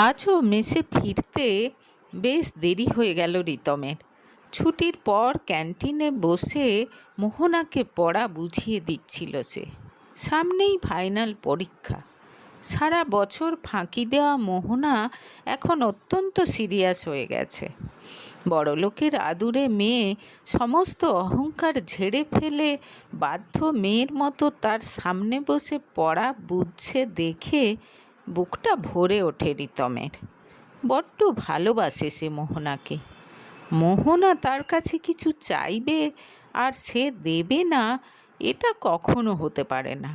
আজও মেসে ফিরতে বেশ দেরি হয়ে গেল রিতমের। ছুটির পর ক্যান্টিনে বসে মোহনাকে পড়া বুঝিয়ে দিচ্ছিল সে। সামনেই ফাইনাল পরীক্ষা। সারা বছর ফাঁকি দেওয়া মোহনা এখন অত্যন্ত সিরিয়াস হয়ে গেছে। বড়লোকের আদুরে মেয়ে সমস্ত অহংকার ঝেড়ে ফেলে বাধ্য মেয়ের মতো তার সামনে বসে পড়া বুঝছে দেখে বুকটা ভরে ওঠে রিতমের। বড্ড ভালোবাসে সে মোহনাকে। মোহনা তার কাছে কিছু চাইবে আর সে দেবে না, এটা কখনো হতে পারে না।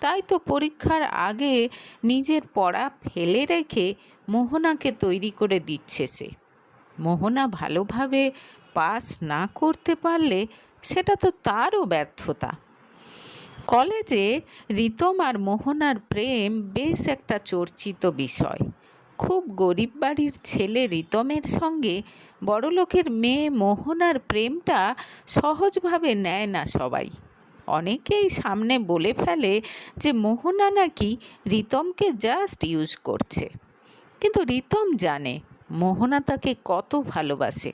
তাই তো পরীক্ষার আগে নিজের পড়া ফেলে রেখে মোহনাকে তৈরি করে দিচ্ছে সে। মোহনা ভালোভাবে পাস না করতে পারলে সেটা তো তারও ব্যর্থতা। কলেজে রিতম আর মোহনার প্রেম বেশ একটা চর্চিত বিষয়। খুব গরিব বাড়ির ছেলে রিতমের সঙ্গে বড়লোকের মেয়ে মোহনার প্রেমটা সহজভাবে নেয় না সবাই। অনেকেই সামনে বলে ফেলে যে মোহনা নাকি রিতমকে জাস্ট ইউজ করছে। কিন্তু রিতম জানে, মোহনা তাকে কত ভালোবাসে।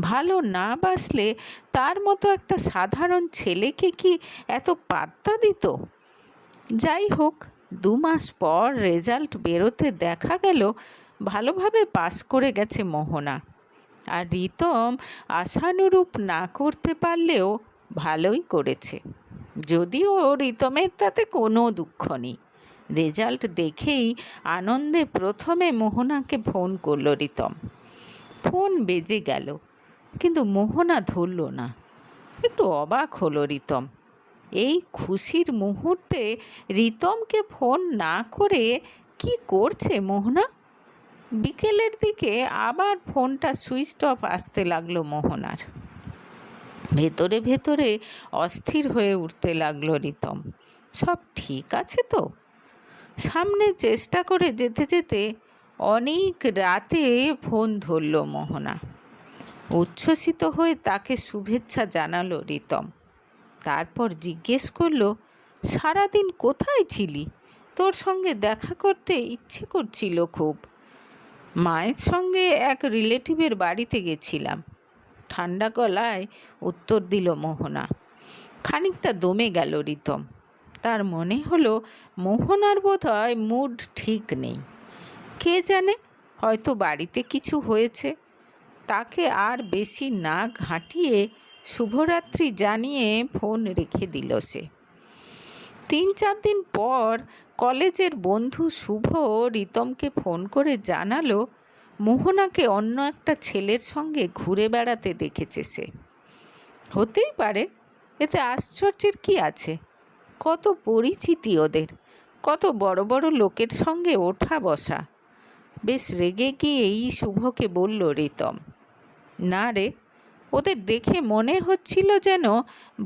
ভালো না বাসলে তার মতো একটা সাধারণ ছেলেকে কি এত পাত্তা দিত? যাই হোক দু মাস পর রেজাল্ট বেরোতে দেখা গেল, ভালোভাবে পাস করে গেছে মোহনা। আর রিতম আশানুরূপ না করতে পারলেও ভালোই করেছে। যদিও রিতমের তাতে কোনো দুঃখ নেই। রেজাল্ট দেখেই আনন্দে প্রথমে মোহনাকে ফোন করল রিতম। ফোন বেজে গেল। কিন্তু মোহনা ধরল না। একটু অবাক হলো রিতম। এই খুশির মুহূর্তে রিতমকে ফোন না করে কি করছে মোহনা? বিকেলের দিকে আবার ফোনটা সুইচ অফ আসতে লাগল মোহনার। ভেতরে ভেতরে অস্থির হয়ে উঠতে লাগল রিতম। সব ঠিক আছে তো? সামনে চেষ্টা করে যেতে যেতে অনেক রাতে ফোন ধরল মোহনা। উচ্ছ্বসিত হয়ে তাকে শুভেচ্ছা জানালো রিতম। তারপর জিজ্ঞেস করল, সারাদিন কোথায় ছিলি? তোর সঙ্গে দেখা করতে ইচ্ছে করছিল খুব। মায়ের সঙ্গে এক রিলেটিভের বাড়িতে গেছিলাম। ঠান্ডা গলায় উত্তর দিল মোহনা। খানিকটা দমে গেল রিতম। তার মনে হলো, মোহনার বোধ হয় মুড ঠিক নেই। কে জানে, হয়তো বাড়িতে কিছু হয়েছে। তাকে আর বেশি না ঘাঁটিয়ে শুভরাত্রি জানিয়ে ফোন রেখে দিল সে। তিন চার দিন পর কলেজের বন্ধু শুভ রিতমকে ফোন করে জানালো, মোহনাকে অন্য একটা ছেলের সঙ্গে ঘুরে বেড়াতে দেখেছে সে। হতেই পারে, এতে আশ্চর্যের কি আছে? কত পরিচিতি ওদের, কত বড় বড় লোকের সঙ্গে ওঠা বসা। বেশ রেগে গিয়েই শুভকে বলল, রিতম না রে, ওদের দেখে মনে হচ্ছিল যেন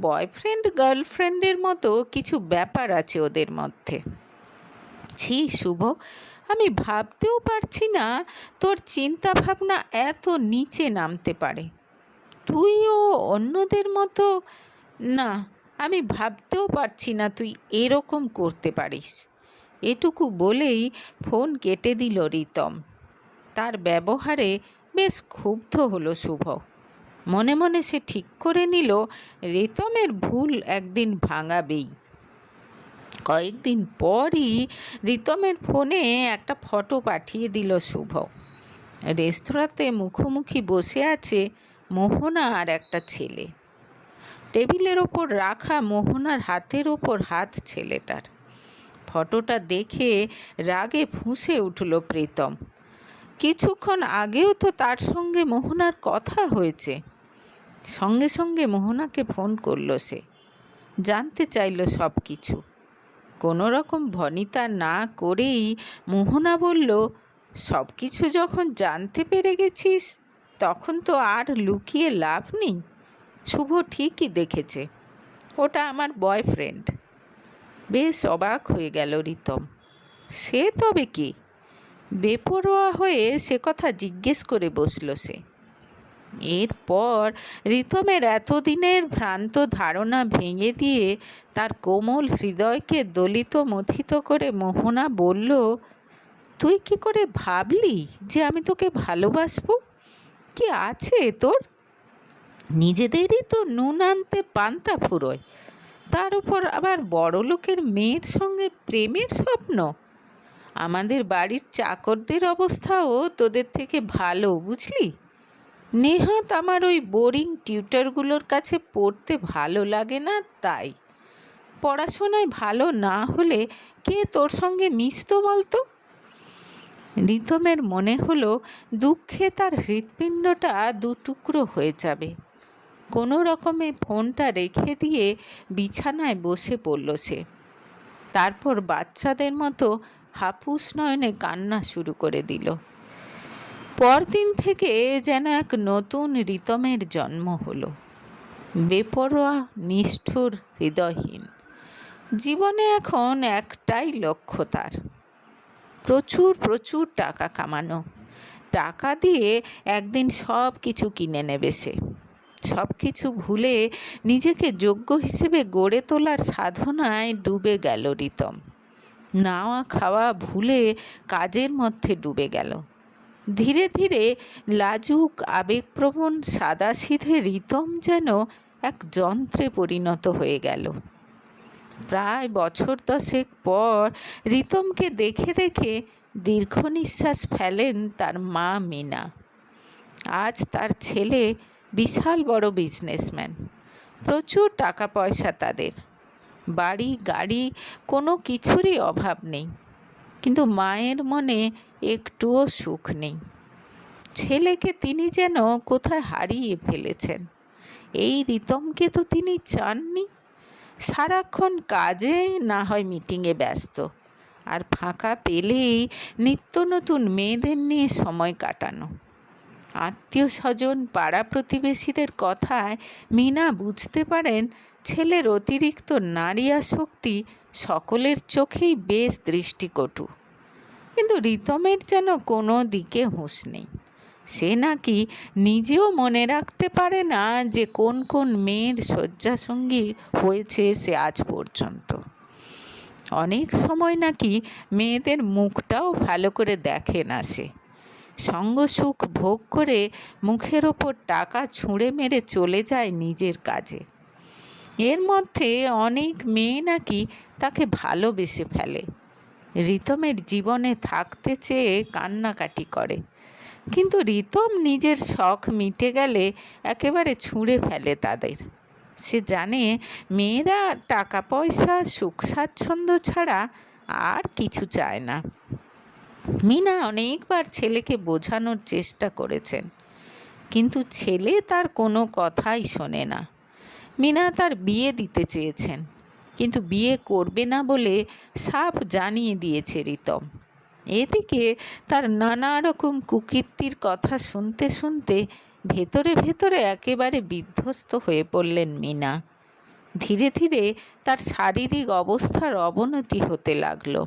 বয়ফ্রেন্ড, গার্লফ্রেন্ডের মতো কিছু ব্যাপার আছে ওদের মধ্যে। ছি শুভ, আমি ভাবতেও পারছি না তোর চিন্তা ভাবনা এত নিচে নামতে পারে। তুইও অন্যদের মতো? না, আমি ভাবতেও পারছি না তুই এরকম করতে পারিস। এটুকু বলেই ফোন কেটে দিল রিতম। তার ব্যবহারে বেশ ক্ষুব্ধ হলো শুভ। মনে মনে সে ঠিক করে নিল, রিতমের ভুল একদিন ভাঙাবেই। কয়েকদিন পরই রিতমের ফোনে একটা ফটো পাঠিয়ে দিল শুভ। রেস্তোরাঁতে মুখোমুখি বসে আছে মোহনা আর একটা ছেলে। টেবিলের ওপর রাখা মোহনার হাতের ওপর হাত ছেলেটার। ফটোটা দেখে রাগে ফুঁসে উঠল প্রীতম। কিছুক্ষণ আগেও তো তার সঙ্গে মোহনার কথা হয়েছে। সঙ্গে সঙ্গে মোহনাকে ফোন করল সে। জানতে চাইল সব কিছু কোনো রকম ভনিতা না করেই মোহনা বলল সব কিছু যখন জানতে পেরে গেছিস, তখন তো আর লুকিয়ে লাভ নেই। শুভ ঠিকই দেখেছে। ওটা আমার বয়ফ্রেন্ড। বেশ অবাক হয়ে গেল রিতম সে তবে কি? বেপরোয়া হয়ে সে কথা জিজ্ঞেস করে বসল সে। এরপর রিতমের এতদিনের ভ্রান্ত ধারণা ভেঙে দিয়ে তার কোমল হৃদয়কে দলিত মথিত করে মোহনা বলল, তুই কি করে ভাবলি যে আমি তোকে ভালোবাসবো? কি আছে তোর? নিজেদেরই তো নুন আনতে পান্তা ফুরোয়। তার উপর আবার বড় লোকের মেয়ের সঙ্গে প্রেমের স্বপ্ন? আমাদের বাড়ির চাকরদের অবস্থাও তোদের থেকে ভালো, বুঝলি? নেহাত আমার ওই বোরিং টিউটারগুলোর কাছে পড়তে ভালো লাগে না তাই। পড়াশোনায় ভালো না হলে কে তোর সঙ্গে মিশতো বলতো? রিতমের মনে হলো দুঃখে তার হৃৎপিণ্ডটা দুটুকরো হয়ে যাবে। কোনো রকমে ফোনটা রেখে দিয়ে বিছানায় বসে পড়ল সে। তারপর বাচ্চাদের মতো হাপুস নয়নে কান্না শুরু করে দিল। পরদিন থেকে যেন এক নতুন রিতমের জন্ম হলো। বেপরোয়া, নিষ্ঠুর, হৃদয়হীন। জীবনে এখন একটাই লক্ষ্য তার। প্রচুর প্রচুর টাকা কামানো। টাকা দিয়ে একদিন সব কিছু কিনে নেবে সে। সব কিছু ভুলে নিজেকে যোগ্য হিসেবে গড়ে তোলার সাধনায় ডুবে গেল রিতম। নাওয়া খাওয়া ভুলে কাজের মধ্যে ডুবে গেল। ধীরে ধীরে লাজুক, আবেগপ্রবণ, সাদাসিধে রিতম যেন এক যন্ত্রে পরিণত হয়ে গেল। প্রায় বছর দশেক পর রিতমকে দেখে দেখে দীর্ঘ নিঃশ্বাস ফেলেন তার মা মিনা। আজ তার ছেলে বিশাল বড় বিজনেসম্যান প্রচুর টাকা পয়সা তাদের। বাড়ি, গাড়ি, কোনো কিছুরই অভাব নেই। কিন্তু মায়ের মনে একটুও সুখ নেই। ছেলেকে তিনি যেন কোথায় হারিয়ে ফেলেছেন। এই রিতমকে তো তিনি চাননি। সারাক্ষণ কাজে না হয় মিটিংয়ে ব্যস্ত। আর ফাঁকা পেলেই নিত্য নতুন মেয়েদের নিয়ে সময় কাটানো। আত্মীয় স্বজন পাড়া প্রতিবেশীদের কথায় মিনা বুঝতে পারেন ছেলের অতিরিক্ত নারী আসক্তি সকলের চোখেই বেশ দৃষ্টিকটু। কিন্তু রিতমের যেন কোনো দিকে হুঁশ নেই। সে নাকি নিজেও মনে রাখতে পারে না যে কোন কোন মেয়ের শয্যাসঙ্গী হয়েছে সে আজ পর্যন্ত। অনেক সময় নাকি মেয়েদের মুখটাও ভালো করে দেখে না সে। সঙ্গ সুখ ভোগ করে মুখের ওপর টাকা ছুঁড়ে মেরে চলে যায় নিজের কাজে। মধ্যে অনেক মেয়ে নাকি তাকে ভালোবেসে ফেলে। রিতমের জীবনে থাকতে চেয়ে কান্নাকাটি করে। কিন্তু রিতম নিজের শখ মিটে গেলে একেবারে ছুঁড়ে ফেলে তাদের। সে জানে মেয়েরা টাকা পয়সা সুখ স্বাচ্ছন্দ্য ছাড়া আর কিছু চায় না। মিনা অনেকবার ছেলেকে বোঝানোর চেষ্টা করেছেন। কিন্তু ছেলে তার কোনো কথাই শোনে না। মিনা তার বিয়ে দিতে চেয়েছেন। কিন্তু বিয়ে করবে না বলে সাফ জানিয়ে দিয়েছে রিতম। এদিকে তার নানা রকম কুকীর্তির কথা শুনতে শুনতে ভেতরে ভেতরে একেবারে বিধ্বস্ত হয়ে পড়লেন মিনা। ধীরে ধীরে তার শারীরিক অবস্থার অবনতি হতে লাগল।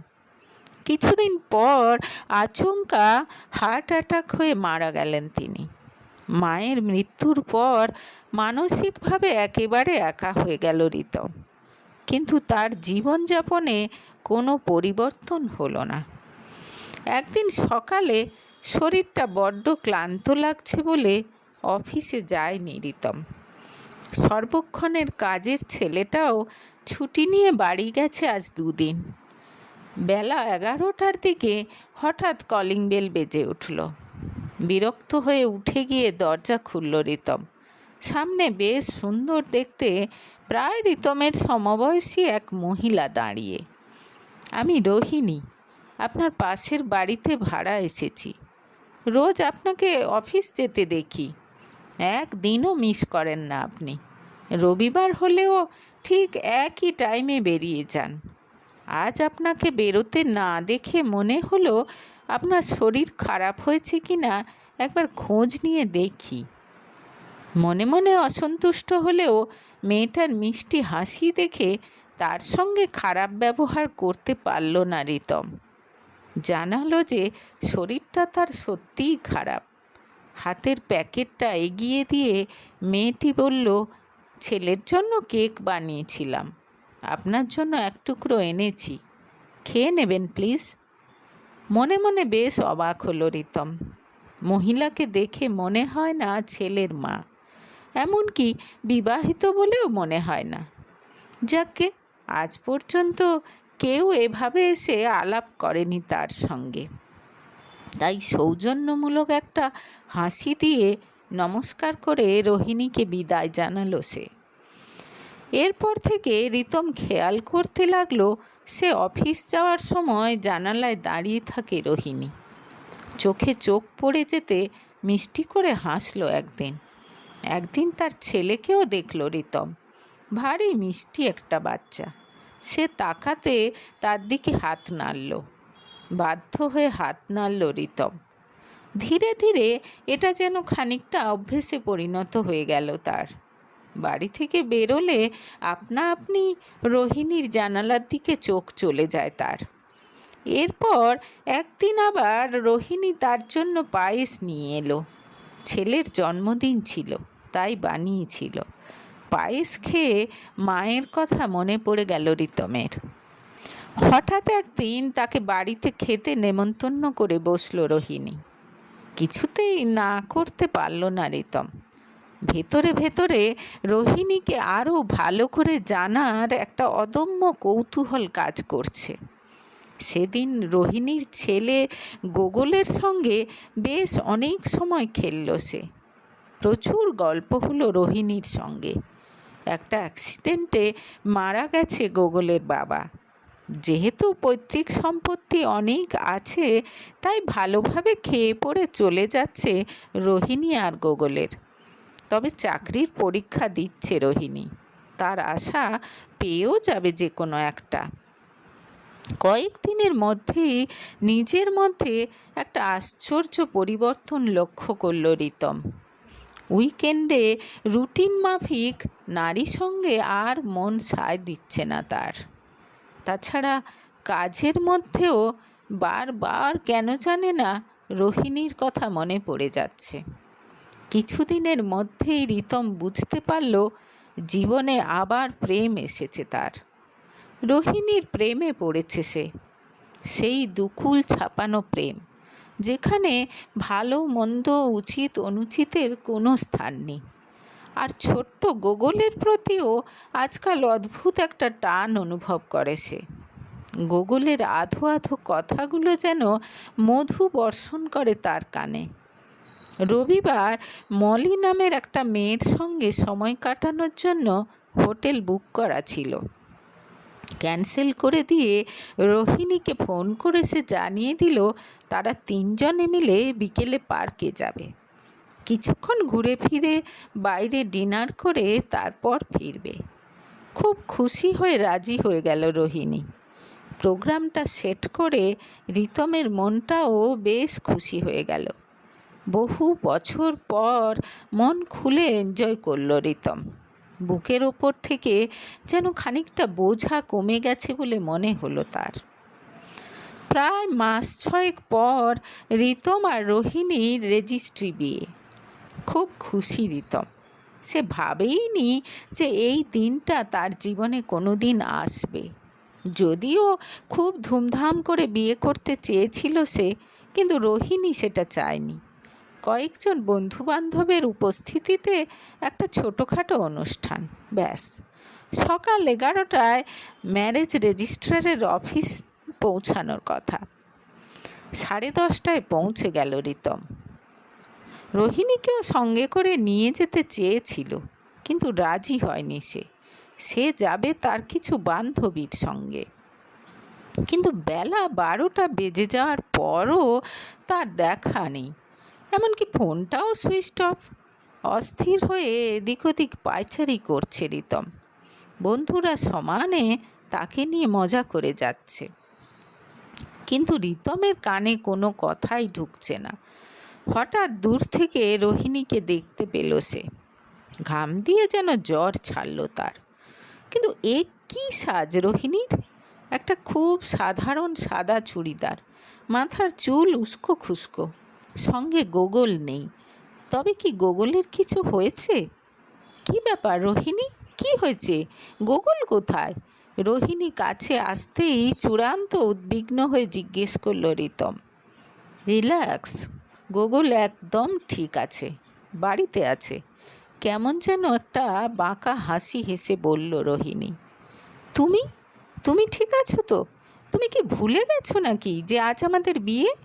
কিছুদিন পর আচমকা হার্ট অ্যাটাক হয়ে মারা গেলেন তিনি। মায়ের মৃত্যুর পর মানসিকভাবে একেবারে একা হয়ে গেল রিতম। কিন্তু তার জীবনযাপনে কোনো পরিবর্তন হলো না। একদিন সকালে শরীরটা বড্ড ক্লান্ত লাগছে বলে অফিসে যায়নি রিতম। সর্বক্ষণের কাজের ছেলেটাও ছুটি নিয়ে বাড়ি গেছে আজ দুদিন। বেলা এগারোটার দিকে হঠাৎ কলিং বেল বেজে উঠল। বিরক্ত হয়ে উঠে গিয়ে দরজা খুলল রিতম। সামনে বেশ সুন্দর দেখতে প্রায় রিতমের সমবয়সী এক মহিলা দাঁড়িয়ে। আমি রোহিণী, আপনার পাশের বাড়িতে ভাড়া এসেছি। রোজ আপনাকে অফিস যেতে দেখি। একদিনও মিস করেন না আপনি। রবিবার হলেও ঠিক একই টাইমে বেরিয়ে যান। আজ আপনাকে বেরোতে না দেখে মনে হলো আপনার শরীর খারাপ হয়েছে কি না একবার খোঁজ নিয়ে দেখি। মনে মনে অসন্তুষ্ট হলেও মেয়েটার মিষ্টি হাসি দেখে তার সঙ্গে খারাপ ব্যবহার করতে পারল না রিতম। জানালো যে শরীরটা তার সত্যিই খারাপ। হাতের প্যাকেটটা এগিয়ে দিয়ে মেয়েটি বলল, ছেলের জন্য কেক বানিয়েছিলাম। আপনার জন্য এক টুকরো এনেছি। খেয়ে নেবেন, প্লিজ। মনে মনে বেশ অবাক হলো রিতম। মহিলাকে দেখে মনে হয় না ছেলের মা। এমনকি বিবাহিত বলেও মনে হয় না। যাকে আজ পর্যন্ত কেউ এভাবে এসে আলাপ করেনি তার সঙ্গে। তাই সৌজন্যমূলক একটা হাসি দিয়ে নমস্কার করে রোহিণীকে বিদায় জানালো সে। এরপর থেকে রিতম খেয়াল করতে লাগল, সে অফিস যাওয়ার সময় জানালায় দাঁড়িয়ে থাকে রোহিণী। চোখে চোখ পড়ে যেতে মিষ্টি করে হাসলো একদিন। একদিন তার ছেলেকেও দেখল রিতম। ভারী মিষ্টি একটা বাচ্চা। সে তাকাতে তার দিকে হাত নাড়ল। বাধ্য হয়ে হাত নাড়ল রিতম। ধীরে ধীরে এটা যেন খানিকটা অভ্যেসে পরিণত হয়ে গেল তার। বাড়ি থেকে বেরোলে আপনা আপনি রোহিণীর জানালার দিকে চোখ চলে যায় তার। এরপর একদিন আবার রোহিণী তার জন্য পায়েস নিয়ে এলো। ছেলের জন্মদিন ছিল, তাই বানিয়েছিল। পায়েস খেয়ে মায়ের কথা মনে পড়ে গেল রিতমের। হঠাৎ একদিন তাকে বাড়িতে খেতে নেমন্তন্ন করে বসল রোহিণী। কিছুতেই না করতে পারল না রিতম। ভেতরে ভেতরে রোহিণীকে আরও ভালো করে জানার একটা অদম্য কৌতূহল কাজ করছে। সেদিন রোহিণীর ছেলে গোগলের সঙ্গে বেশ অনেক সময় খেলল সে। প্রচুর গল্প হলো রোহিণীর সঙ্গে। একটা অ্যাক্সিডেন্টে মারা গেছে গোগলের বাবা। যেহেতু পৈতৃক সম্পত্তি অনেক আছে, তাই ভালোভাবে খেয়ে পড়ে চলে যাচ্ছে রোহিণী আর গোগলের। তবে চাকরির পরীক্ষা দিচ্ছে রোহিণী। তার আশা পেয়েও যাবে যে কোনো একটা। কয়েকদিনের মধ্যেই নিজের মধ্যে একটা আশ্চর্য পরিবর্তন লক্ষ্য করল রিতম। উইকেন্ডে রুটিন মাফিক নারী সঙ্গে আর মন সায় দিচ্ছে না তার। তাছাড়া কাজের মধ্যেও বারবার কেন জানে না রোহিণীর কথা মনে পড়ে যাচ্ছে। কিছুদিনের মধ্যেই রিতম বুঝতে পারল জীবনে আবার প্রেম এসেছে তার। রোহিণীর প্রেমে পড়েছে সে। সেই দুকুল ছাপানো প্রেম, যেখানে ভালো, মন্দ, উচিত, অনুচিতের কোনো স্থান নেই। আর ছোট্ট গোগলের প্রতিও আজকাল অদ্ভুত একটা টান অনুভব করে সে। গোগলের আধো আধো কথাগুলো যেন মধু বর্ষণ করে তার কানে। রবিবার মলি নামের একটা মেয়ের সঙ্গে সময় কাটানোর জন্য হোটেল বুক করা ছিল। ক্যান্সেল করে দিয়ে রোহিণীকে ফোন করে সে জানিয়ে দিল, তারা তিনজনে মিলে বিকেলে পার্কে যাবে। কিছুক্ষণ ঘুরে ফিরে বাইরে ডিনার করে তারপর ফিরবে। খুব খুশি হয়ে রাজি হয়ে গেল রোহিণী। প্রোগ্রামটা সেট করে রিতমের মনটাও বেশ খুশি হয়ে গেল। বহু বছর পর মন খুলে এনজয় করল রিতম। বুকের ওপর থেকে যেন খানিকটা বোঝা কমে গেছে বলে মনে হলো তার। প্রায় মাস ছয়েক পর রিতম আর রোহিণীর রেজিস্ট্রি বিয়ে। খুব খুশি রিতম। সে ভাবেইনি যে এই দিনটা তার জীবনে কোনো দিন আসবে। যদিও খুব ধুমধাম করে বিয়ে করতে চেয়েছিল সে, কিন্তু রোহিণী সেটা চায়নি। কয়েকজন বন্ধুবান্ধবের উপস্থিতিতে একটা ছোটোখাটো অনুষ্ঠান, ব্যাস। সকাল এগারোটায় ম্যারেজ রেজিস্ট্রারের অফিস পৌঁছানোর কথা। সাড়ে দশটায় পৌঁছে গেল রিতম। রোহিণীকেও সঙ্গে করে নিয়ে যেতে চেয়েছিল, কিন্তু রাজি হয়নি সে। সে যাবে তার কিছু বান্ধবীর সঙ্গে। কিন্তু বেলা বারোটা বেজে যাওয়ার পরও তার দেখা নেই। এমনকি ফোনটাও সুইচ অফ অস্থির হয়ে এদিক ওদিক পায়চারি করছে রিতম। বন্ধুরা সমানে তাকে নিয়ে মজা করে যাচ্ছে। কিন্তু রিতমের কানে কোনো কথাই ঢুকছে না। হঠাৎ দূর থেকে রোহিণীকে দেখতে পেল সে। ঘাম দিয়ে যেন জ্বর ছাড়ল তার। কিন্তু এ কী সাজ রোহিণীর? একটা খুব সাধারণ সাদা চুড়িদার। মাথার চুল উস্কো খুস্কো সঙ্গে গোগল নেই। তবে কি গোগলের কিছু হয়েছে? কি ব্যাপার রোহিণী? কি হয়েছে? গোগল কোথায়? রোহিণী কাছে আসতেই চূড়ান্ত উদ্বিগ্ন হয়ে জিজ্ঞেস করল রিতম। রিল্যাক্স, গোগল একদম ঠিক আছে, বাড়িতে আছে। কেমন যেন একটা বাঁকা হাসি হেসে বলল রোহিণী। তুমি? তুমি ঠিক আছো তো? তুমি কি ভুলে গেছো নাকি যে আজ আমাদের বিয়ে?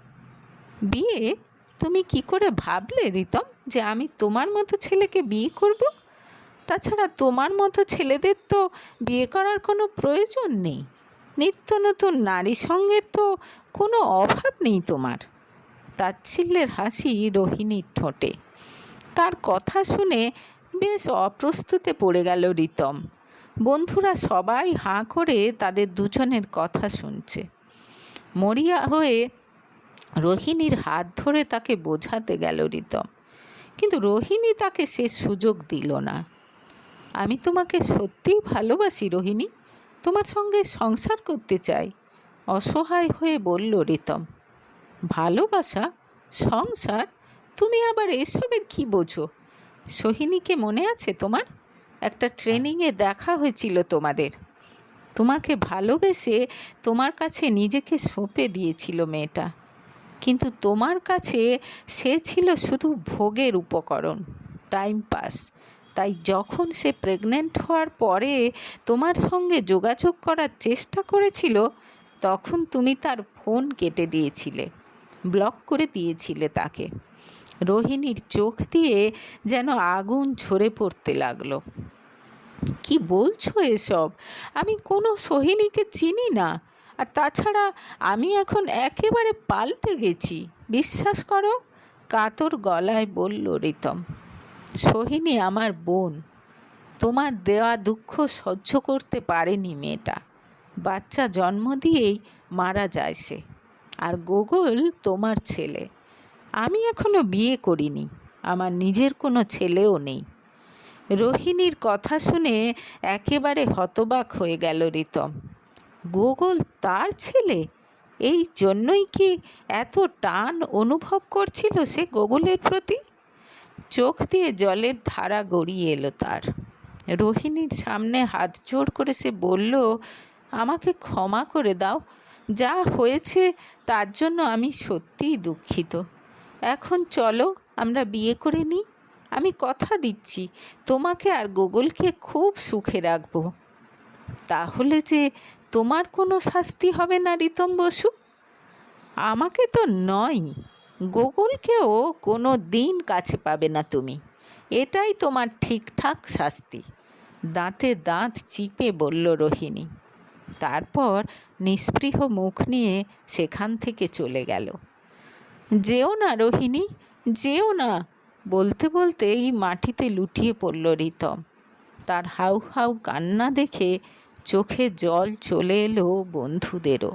বিয়ে? তুমি কি করে ভাবলে রিতম যে আমি তোমার মতো ছেলেকে বিয়ে করব? তাছাড়া তোমার মতো ছেলেদের তো বিয়ে করার কোনো প্রয়োজন নেই। নিত্য নতুন নারী সঙ্গের তো কোনো অভাব নেই তোমার। তাচ্ছিল্যের হাসি রোহিণীর ঠোঁটে। তার কথা শুনে বেশ অপ্রস্তুতে পড়ে গেল রিতম। বন্ধুরা সবাই হাঁ করে তাদের দুজনের কথা শুনছে। মরিয়া হয়ে রোহিণীর হাত ধরে তাকে বোঝাতে গেল রিতম। কিন্তু রোহিণী তাকে সে সুযোগ দিল না। আমি তোমাকে সত্যিই ভালোবাসি রোহিণী। তোমার সঙ্গে সংসার করতে চাই। অসহায় হয়ে বলল রিতম, ভালোবাসা, সংসার, তুমি আবার এসবের কি বোঝো? সোহিনীকে মনে আছে তোমার? একটা ট্রেনিংয়ে দেখা হয়েছিল তোমাদের। তোমাকে ভালোবেসে তোমার কাছে নিজেকে সঁপে দিয়েছিল মেয়েটা। কিন্তু তোমার কাছে সে ছিল শুধু ভোগের উপকরণ টাইম পাস তাই যখন সে প্রেগনেন্ট হওয়ার পরে তোমার সঙ্গে যোগাযোগ করার চেষ্টা করেছিল, তখন তুমি তার ফোন কেটে দিয়েছিলে ব্লক করে দিয়েছিলে তাকে। রোহিণীর চোখ দিয়ে যেন আগুন ঝরে পড়তে লাগল। কি বলছো এসব? আমি কোনো সোহিনীকে চিনি না। আর তাছাড়া আমি এখন একেবারে পাল্টে গেছি। বিশ্বাস করো, কাতর গলায় বলল রিতম, সোহিনী আমার বোন, তোমার দেওয়া দুঃখ সহ্য করতে পারেনি মেয়েটা। বাচ্চা জন্ম দিয়েই মারা যায় সে। আর গোগল তোমার ছেলে। আমি এখনও বিয়ে করিনি, আমার নিজের কোনো ছেলেও নেই। রোহিণীর কথা শুনে একেবারে হতবাক হয়ে গেল রিতম। গোগল তার ছেলে? এই জন্যই কি এত টান অনুভব করছিল সে গোগলের প্রতি? চোখ দিয়ে জলের ধারা গড়িয়ে এলো তার। রোহিণীর সামনে হাত জোর করে সে বলল, আমাকে ক্ষমা করে দাও। যা হয়েছে তার জন্য আমি সত্যিই দুঃখিত। এখন চলো, আমরা বিয়ে করে নিই। আমি কথা দিচ্ছি, তোমাকে আর গোগলকে খুব সুখে রাখব। তাহলে যে তোমার কোনো শাস্তি হবে না, রিতম বসু? আমাকে তো নয়। গোগলকেও কোনো দিন কাছে পাবে না তুমি। এটাই তোমার ঠিকঠাক শাস্তি। দাঁতে দাঁত চিপে বলল রোহিণী। তারপর নিস্পৃহ মুখ নিয়ে সেখান থেকে চলে গেল। যেও না রোহিণী, যেও না। বলতে বলতে এই মাটিতে লুটিয়ে পড়ল রিতম। তার হাউ হাউ কান্না দেখে চোখে জল চলে এলো বন্ধুদেরও।